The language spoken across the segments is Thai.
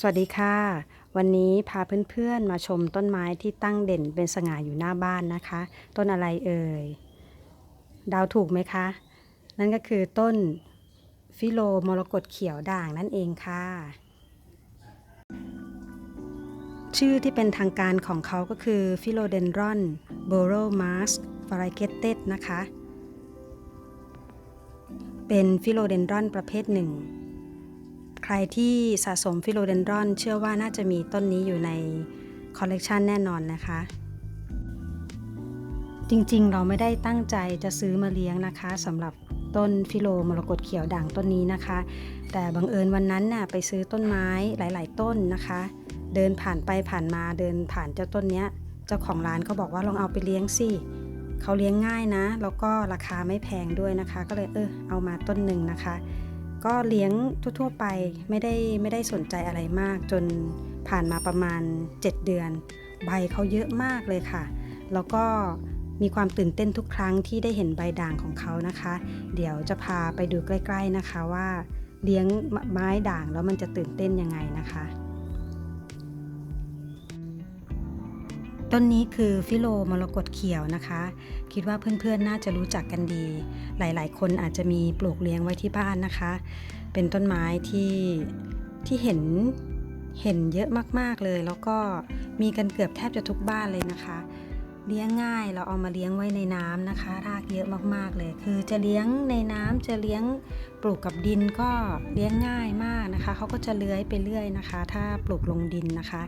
สวัสดีค่ะ วันนี้พาเพื่อนๆมาชมต้นไม้ที่ตั้งเด่นเป็นสง่าอยู่หน้าบ้านนะคะ ต้นอะไรเอ่ยดาวถูกไหมคะ นั่นก็คือต้นฟิโลมรกตเขียวด่างนั่นเองค่ะ ชื่อที่เป็นทางการของเขาก็คือฟิโลเดนดรอนโบโรมาสฟาริเกตเตนะคะ เป็นฟิโลเดนดรอนประเภทหนึ่ง รที่สะสมฟิโลเดนดรอน เชื่อว่าน่าจะมีต้นนี้อยู่ในคอลเลกชันแน่นอนนะคะ จริงๆ เราไม่ได้ตั้งใจจะซื้อมาเลี้ยงนะคะสำหรับต้นฟิโลมรกตเขียวด่างต้นนี้นะคะ แต่บังเอิญวันนั้นน่ะไปซื้อต้นไม้หลาย ๆ ต้นนะคะ เดินผ่านไปผ่านมาเดินผ่านเจ้าต้นเนี้ย เจ้าของร้านก็บอกว่าลองเอาไปเลี้ยงสิเขาเลี้ยงง่ายนะ แล้วก็ราคาไม่แพงด้วยนะคะ ก็เลยเออเอามาต้นหนึ่งนะคะ ก็เลี้ยงทั่วๆไปไม่ได้ไม่ได้สนใจอะไรมาก จนผ่านมาประมาณ 7 เดือน ใบเขาเยอะมากเลยค่ะ แล้วก็มีความตื่นเต้นทุกครั้งที่ได้เห็นใบด่างของเขานะคะ เดี๋ยวจะพาไปดูใกล้ ๆนะคะว่า เลี้ยงไม้ด่างแล้วมันจะตื่นเต้นยังไงนะคะ ต้นนี้คือฟิโลมรกตเขียวนะคะ คิดว่าเพื่อนๆน่าจะรู้จักกันดี หลายๆ คนอาจจะมีปลูกเลี้ยงไว้ที่บ้านนะคะ เป็นต้นไม้ที่ที่เห็นเห็นเยอะมากๆเลย แล้วก็มีกันเกือบแทบจะทุกบ้านเลยนะคะ เลี้ยงง่ายเราเอามาเลี้ยงไว้ในน้ำนะคะ รากเยอะมากๆเลย คือจะเลี้ยงในน้ำจะเลี้ยงปลูกกับดินก็เลี้ยงง่ายมากนะคะเขาก็จะเลื้อยไปเรื่อยนะคะ ถ้าปลูกลงดินนะคะ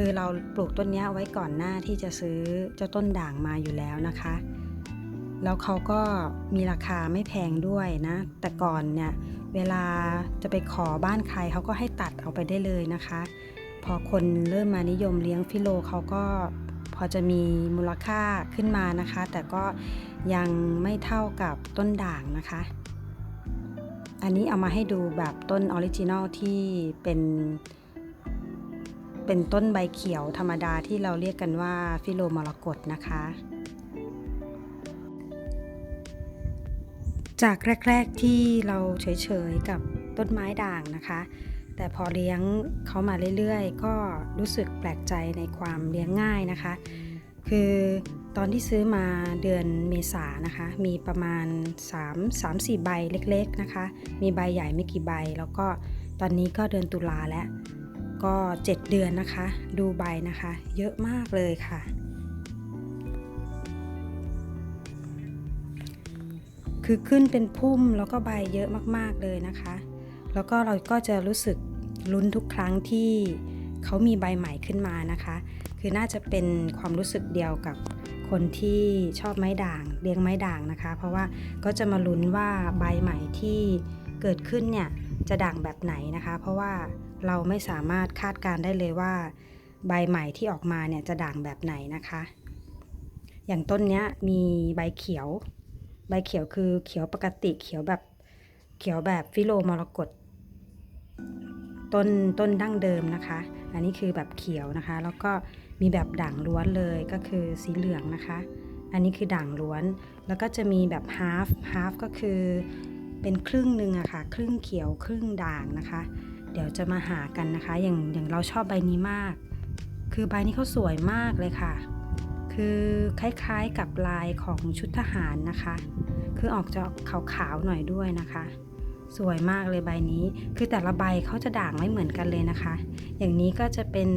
คือเราปลูกต้นนี้ไว้ก่อนหน้าที่จะซื้อเจ้าต้นด่างมาอยู่แล้วนะคะ แล้วเขาก็มีราคาไม่แพงด้วยนะ แต่ก่อนเนี่ยเวลาจะไปขอบ้านใครเขาก็ให้ตัดเอาไปได้เลยนะคะ พอคนเริ่มมานิยมเลี้ยงฟิโลเขาก็พอจะมีมูลค่าขึ้นมานะคะ แต่ก็ยังไม่เท่ากับต้นด่างนะคะ อันนี้เอามาให้ดูแบบต้นออริจินอลที่เป็น เป็นต้นใบเขียวธรรมดาที่เราเรียกกันว่าฟิโลมรกตนะคะ จากแรก ๆที่เราเฉยๆกับต้นไม้ด่างนะคะ แต่พอเลี้ยงเขามาเรื่อยๆ ก็รู้สึกแปลกใจในความเลี้ยงง่ายนะคะ คือตอนที่ซื้อมาเดือนเมษานะคะ มีประมาณ 3 3 4 ใบเล็กๆนะคะ มีใบใหญ่ไม่กี่ใบ แล้วก็ตอนนี้ก็เดือนตุลาแล้ว ก็ 7 เดือนนะคะ ดูใบนะคะ เยอะมากเลยค่ะ คือขึ้นเป็นพุ่มแล้วก็ใบเยอะมากๆเลยนะคะ แล้วก็เราก็จะรู้สึกลุ้นทุกครั้งที่เขามีใบใหม่ขึ้นมานะคะ คือน่าจะเป็นความรู้สึกเดียวกับคนที่ชอบไม้ด่างเลี้ยงไม้ด่างนะคะ เพราะว่าก็จะมาลุ้นว่าใบใหม่ที่เกิดขึ้นเนี่ยจะด่างแบบไหนนะคะ เพราะว่า เราไม่สามารถคาดการได้เลยว่า ใบใหม่ที่ออกมาเนี่ยจะด่างแบบไหนนะคะ อย่างต้นนี้มีใบเขียว ใบเขียวคือเขียวปกติเขียวแบบเขียวแบบฟิโลมรกตต้นต้นดั้งเดิมนะคะ อันนี้คือแบบเขียวนะคะ แล้วก็มีแบบด่างล้วนเลยก็คือสีเหลืองนะคะ อันนี้คือด่างล้วน แล้วก็จะมีแบบฮาฟฮาฟก็คือเป็นครึ่งหนึ่งอะค่ะ ครึ่งเขียวครึ่งด่างนะคะ ดี๋ยวจะมาหากันนะคะ อย่างอย่างเราชอบใบนี้มาก คือใบนี้เขาสวยมากเลยค่ะ คือคล้ายๆกับลายของชุดทหารนะคะ คือออกจะขาวๆหน่อยด้วยนะคะ สวยมากเลยใบนี้ คือแต่ละใบเขาจะด่างไม่เหมือนกันเลยนะคะ อย่างนี้ก็จะเป็น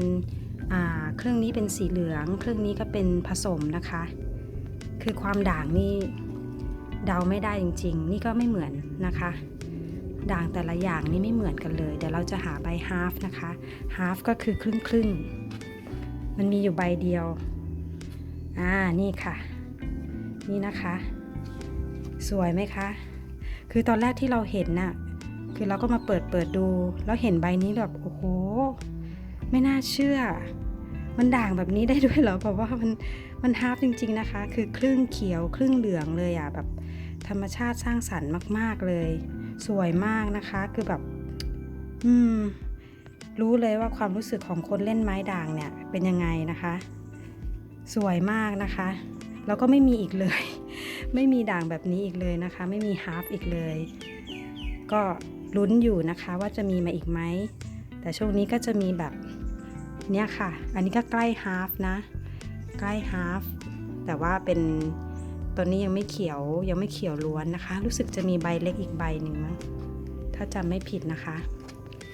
อ่าเครื่องนี้เป็นสีเหลือง เครื่องนี้ก็เป็นผสมนะคะ คือความด่างนี่เดาไม่ได้จริง ๆ นี่ก็ไม่เหมือนนะคะ ด่างแต่ละอย่างนี่ไม่เหมือนกันเลย เดี๋ยวเราจะหาใบฮาฟนะคะฮาฟก็คือครึ่งครึ่งมันมีอยู่ใบเดียว อ่า นี่ค่ะ นี่นะคะ สวยไหมคะ คือตอนแรกที่เราเห็นน่ะ คือเราก็มาเปิดเปิดดู แล้วเห็นใบนี้แบบ โอ้โห ไม่น่าเชื่อ มันด่างแบบนี้ได้ด้วยเหรอเพราะว่ามัน มันฮาร์ฟจริง ๆนะคะ คือครึ่งเขียว ครึ่งเหลืองเลยอะ แบบธรรมชาติสร้างสรรค์มาก ๆเลย สวยมากนะคะ คือแบบ อืม รู้เลยว่าความรู้สึกของคนเล่นไม้ด่างเนี่ย เป็นยังไงนะคะ สวยมากนะคะ แล้วก็ไม่มีอีกเลย ไม่มีด่างแบบนี้อีกเลยนะคะ ไม่มีฮาร์ฟอีกเลย ก็ลุ้นอยู่นะคะว่าจะมีมาอีกไหม แต่ช่วงนี้ก็จะมีแบบเนี่ยค่ะ อันนี้ก็ใกล้ฮาร์ฟนะ ใกล้ฮาร์ฟแต่ว่าเป็น ตัวนี้ยังไม่เขียวยังไม่เขียวล้วนนะคะ รู้สึกจะมีใบเล็กอีกใบหนึ่งมั้งถ้าจำไม่ผิดนะคะ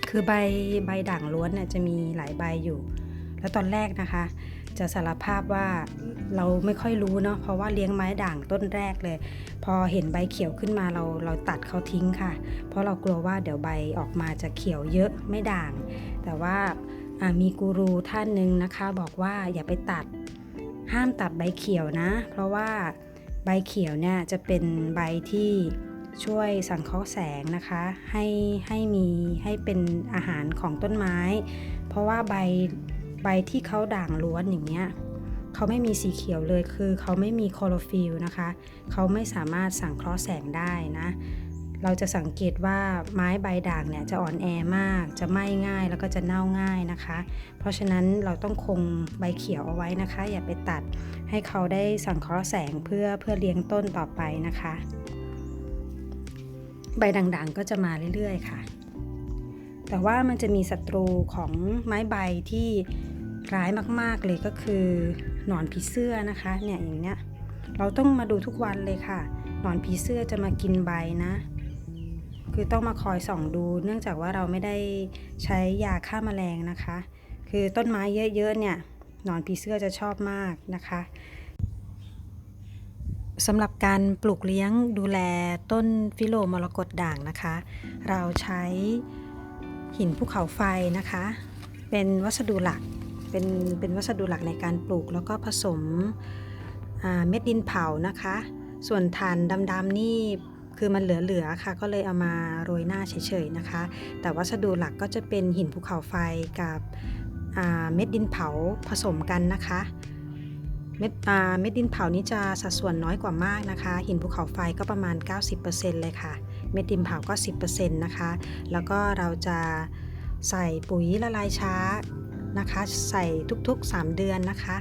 คือใบใบด่างล้วนเนี่ยจะมีหลายใบอยู่ แล้วตอนแรกนะคะ จะสารภาพว่าเราไม่ค่อยรู้เนาะเพราะว่าเลี้ยงไม้ด่างต้นแรกเลย พอเห็นใบเขียวขึ้นมาเราเราตัดเขาทิ้งค่ะ เพราะเรากลัวว่าเดี๋ยวใบออกมาจะเขียวเยอะไม่ด่าง แต่ว่ามีกูรูท่านหนึ่งนะคะ บอกว่าอย่าไปตัดห้ามตัดใบเขียวนะ เพราะว่า ใบเขียวเนี่ยจะเป็นใบที่ช่วยสังเคราะห์แสงนะคะ ให้ให้มีให้เป็นอาหารของต้นไม้ เพราะว่าใบใบที่เขาด่างล้วนอย่างเงี้ยเขาไม่มีสีเขียวเลยคือเขาไม่มีคลอโรฟิลนะคะ เขาไม่สามารถสังเคราะห์แสงได้นะ เราจะสังเกตว่าไม้ใบด่างเนี่ยจะอ่อนแอมาก จะไหม้ง่ายแล้วก็จะเน่าง่ายนะคะ เพราะฉะนั้นเราต้องคงใบเขียวเอาไว้นะคะ อย่าไปตัดให้เขาได้สังเคราะห์แสงเพื่อเพื่อเลี้ยงต้นต่อไปนะคะ ใบด่างๆก็จะมาเรื่อยๆค่ะ แต่ว่ามันจะมีศัตรูของไม้ใบที่ร้ายมากๆเลยก็คือหนอนผีเสื้อนะคะเนี่ยอย่างเนี้ยเราต้องมาดูทุกวันเลยค่ะ หนอนผีเสื้อจะมากินใบนะ คือต้องมาคอยส่องดู เนื่องจากว่าเราไม่ได้ใช้ยาฆ่าแมลงนะคะ คือต้นไม้เยอะๆเนี่ยหนอนผีเสื้อจะชอบมากนะคะสำหรับการปลูกเลี้ยงดูแลต้นฟิโลมรกตด่างนะคะ เราใช้หินภูเขาไฟนะคะ เป็นวัสดุหลักเป็นเป็นวัสดุหลักในการปลูกแล้วก็ผสมเม็ดดินเผานะคะ ส่วนฐานดำๆนี่ คือมันเหลือๆค่ะ ก็เลยเอามาโรยหน้าเฉยๆนะคะ แต่วัสดุหลักก็จะเป็นหินภูเขาไฟกับเม็ดดินเผาผสมกันนะคะ เม็ดเม็ดดินเผานี้จะสัดส่วนน้อยกว่ามากนะคะ หินภูเขาไฟก็ประมาณ 90%เลยค่ะ เม็ดดินเผาก็ 10%นะคะ แล้วก็เราจะใส่ปุ๋ยละลายช้านะคะ ใส่ทุกๆ 3 เดือนนะคะ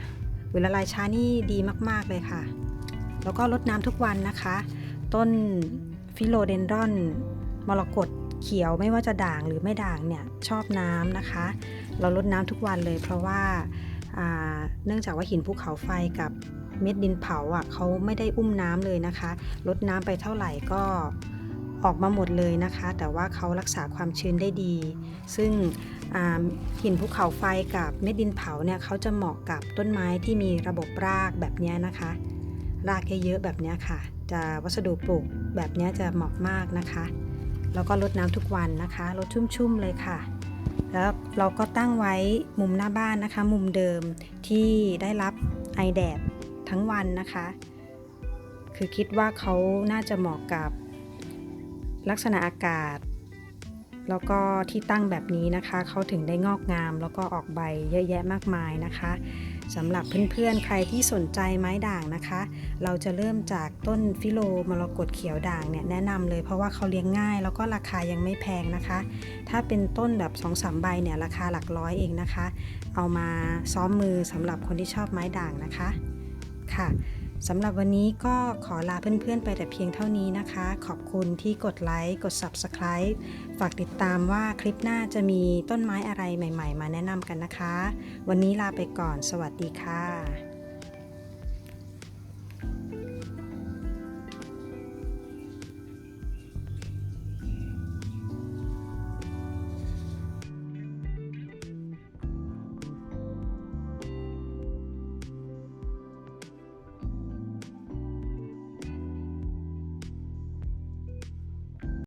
ปุ๋ยละลายช้านี่ดีมากๆเลยค่ะ แล้วก็รดน้ำทุกวันนะคะ ต้นฟิโลเดนดรอนมรกตเขียวไม่ว่าจะด่างหรือไม่ด่างเนี่ยชอบน้ำนะคะ เรารดน้ำทุกวันเลยเพราะว่าเนื่องจากว่าหินภูเขาไฟกับเม็ดดินเผาอะเขาไม่ได้อุ้มน้ำเลยนะคะ ลดน้ำไปเท่าไหร่ก็ออกมาหมดเลยนะคะ แต่ว่าเขารักษาความชื้นได้ดี ซึ่งหินภูเขาไฟกับเม็ดดินเผาเนี่ยเขาจะเหมาะกับต้นไม้ที่มีระบบรากแบบนี้นะคะ รากเยอะๆแบบนี้ค่ะ จะวัสดุปลูกแบบนี้จะเหมาะมากนะคะ แล้วก็รดน้ำทุกวันนะคะรดชุ่มๆเลยค่ะ แล้วเราก็ตั้งไว้มุมหน้าบ้านนะคะ มุมเดิมที่ได้รับไอแดดทั้งวันนะคะ คือคิดว่าเขาน่าจะเหมาะกับลักษณะอากาศ แล้วก็ที่ตั้งแบบนี้นะคะ เขาถึงได้งอกงาม แล้วก็ออกใบเยอะแยะมากมายนะคะ สำหรับเพื่อนๆ ใครที่สนใจไม้ด่างนะคะ เราจะเริ่มจากต้นฟิโลมรกตเขียวด่างเนี่ยแนะนำเลยเพราะว่าเขาเลี้ยงง่าย แล้วก็ราคายังไม่แพงนะคะ ถ้าเป็นต้นแบบ2อสใบเนี่ยราคาหลักร้อยเองนะคะ เอามาซ้อมมือสำหรับคนที่ชอบไม้ด่างนะคะค่ะ สำหรับวันนี้ก็ขอลาเพื่อนๆไปแต่เพียงเท่านี้นะคะ ขอบคุณที่กดไลค์กด Subscribe ฝากติดตามว่าคลิปหน้าจะมีต้นไม้อะไรใหม่ ๆ มาแนะนำกันนะคะ วันนี้ลาไปก่อน สวัสดีค่ะ